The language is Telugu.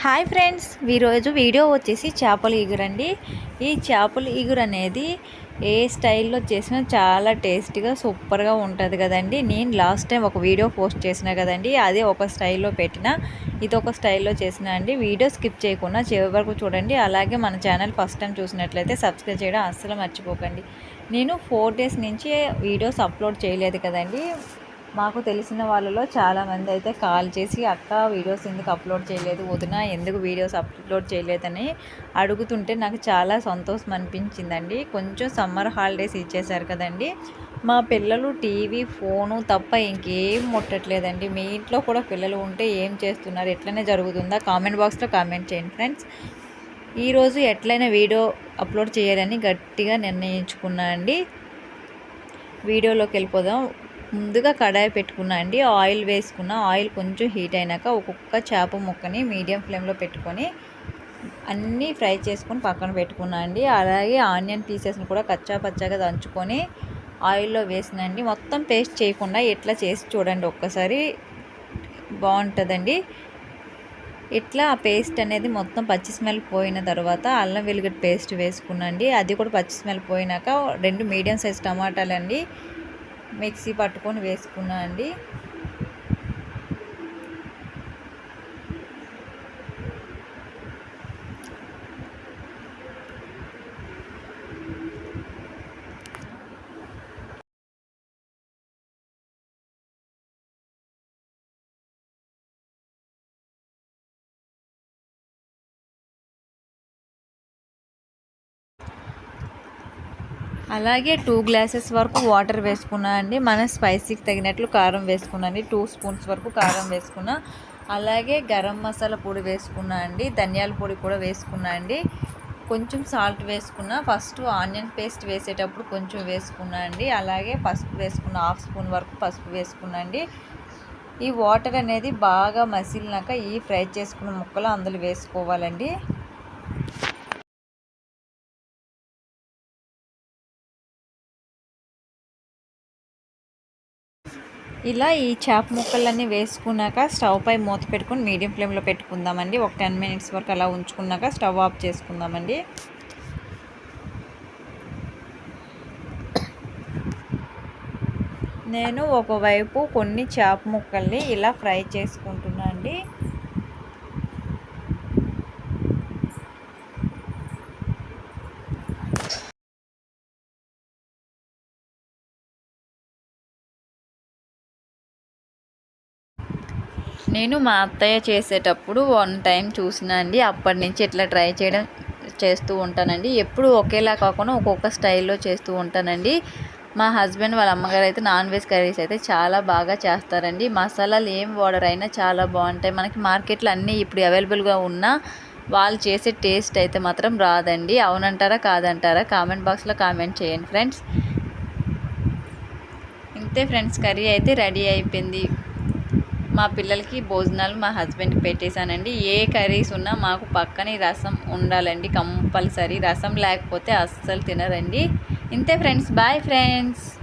హాయ్ ఫ్రెండ్స్ ఈరోజు వీడియో వచ్చేసి చేపల ఇగురండి ఈ చేపల ఇగురు అనేది ఏ స్టైల్లో చేసినా చాలా టేస్టీగా సూపర్గా ఉంటుంది కదండి. నేను లాస్ట్ టైం ఒక వీడియో పోస్ట్ చేసిన కదండి అదే ఒక స్టైల్లో పెట్టిన ఇది ఒక స్టైల్లో చేసిన అండి. వీడియో స్కిప్ చేయకుండా చివరి వరకు చూడండి. అలాగే మన ఛానల్ ఫస్ట్ టైం చూసినట్లయితే సబ్స్క్రైబ్ చేయడం అస్సలు మర్చిపోకండి. నేను ఫోర్ డేస్ నుంచి వీడియోస్ అప్లోడ్ చేయలేదు కదండి. మాకు తెలిసిన వాళ్ళలో చాలామంది అయితే కాల్ చేసి అక్క వీడియోస్ ఎందుకు అప్లోడ్ చేయలేదు? వదిన ఎందుకు వీడియోస్ అప్లోడ్ చేయలేదని అడుగుతుంటే నాకు చాలా సంతోషం అనిపించిందండి. కొంచెం సమ్మర్ హాలిడేస్ ఇచ్చేశారు కదండి. మా పిల్లలు టీవీ ఫోను తప్ప ఇంకేం ముట్టట్లేదండి. మీ ఇంట్లో కూడా పిల్లలు ఉంటే ఏం చేస్తున్నారు? ఎట్లనే జరుగుతుందా? కామెంట్ బాక్స్లో కామెంట్ చేయండి ఫ్రెండ్స్. ఈరోజు ఎట్లయినా వీడియో అప్లోడ్ చేయాలని గట్టిగా నిర్ణయించుకున్నా అండి. వీడియోలోకి వెళ్ళిపోదాం. ముందుగా కడాయి పెట్టుకున్నా అండి ఆయిల్ వేసుకున్న. ఆయిల్ కొంచెం హీట్ అయినాక ఒక్కొక్క చేప ముక్కని మీడియం ఫ్లేమ్లో పెట్టుకొని అన్నీ ఫ్రై చేసుకొని పక్కన పెట్టుకున్నా అండి. అలాగే ఆనియన్ పీసెస్ని కూడా కచ్చా పచ్చాగా దంచుకొని ఆయిల్లో వేసినండి మొత్తం పేస్ట్ చేయకుండా ఎట్లా చేసి చూడండి ఒక్కసారి. బాగుంటుందండి. ఇట్లా ఆ పేస్ట్ అనేది మొత్తం పచ్చి స్మెల్ పోయిన తర్వాత అల్లం వెల్లుగడ్డ పేస్ట్ వేసుకున్నాండి అది కూడా పచ్చి స్మెల్ పోయినాక రెండు మీడియం సైజ్ టమాటాలు అండి మిక్సీ పట్టుకొని వేసుకున్నా అండి. అలాగే టూ గ్లాసెస్ వరకు వాటర్ వేసుకున్నా అండి. మన స్పైసీకి తగినట్లు కారం వేసుకున్నాండి టూ స్పూన్స్ వరకు కారం వేసుకున్నా. అలాగే గరం మసాలా పొడి వేసుకున్నా అండి. ధనియాల పొడి కూడా వేసుకున్నా అండి. కొంచెం సాల్ట్ వేసుకున్నా. ఫస్ట్ ఆనియన్ పేస్ట్ వేసేటప్పుడు కొంచెం వేసుకున్నా అండి. అలాగే పసుపు వేసుకున్న. హాఫ్ స్పూన్ వరకు పసుపు వేసుకున్నా అండి. ఈ వాటర్ అనేది బాగా మసిలినాక ఈ ఫ్రై చేసుకున్న ముక్కలు అందులో వేసుకోవాలండి. ఇలా ఈ చేప ముక్కలన్నీ వేసుకున్నాక స్టవ్ పై మూత పెట్టుకుని మీడియం ఫ్లేమ్లో పెట్టుకుందామండి. ఒక టెన్ మినిట్స్ వరకు అలా ఉంచుకున్నాక స్టవ్ ఆఫ్ చేసుకుందామండి. నేను ఒకవైపు కొన్ని చేప ముక్కల్ని ఇలా ఫ్రై చేసుకుంటున్నా అండి. నేను మా అత్తయ్య చేసేటప్పుడు వన్ టైం చూసినండి అప్పటి నుంచి ఇట్లా ట్రై చేయడం చేస్తూ ఉంటానండి. ఎప్పుడు ఒకేలా కాకుండా ఒక్కొక్క స్టైల్లో చేస్తూ ఉంటానండి. మా హస్బెండ్ వాళ్ళ అమ్మగారు అయితే నాన్ వెజ్ కర్రీస్ అయితే చాలా బాగా చేస్తారండి. మసాలాలు ఏం వాడర్ అయినా చాలా బాగుంటాయి. మనకి మార్కెట్లో అన్నీ ఇప్పుడు అవైలబుల్గా ఉన్నా వాళ్ళు చేసే టేస్ట్ అయితే మాత్రం రాదండి. అవునంటారా కాదంటారా? కామెంట్ బాక్స్లో కామెంట్ చేయండి ఫ్రెండ్స్ ఇంతే ఫ్రెండ్స్ కర్రీ అయితే రెడీ అయిపోయింది. మా పిల్లలకి భోజనాలు మా హస్బెండ్కి పెట్టేశానండి. ఏ కర్రీస్ ఉన్నా మాకు పక్కనే రసం ఉండాలండి. కంపల్సరీ రసం లేకపోతే అస్సలు తినరండి. ఇంతే ఫ్రెండ్స్. Bye friends.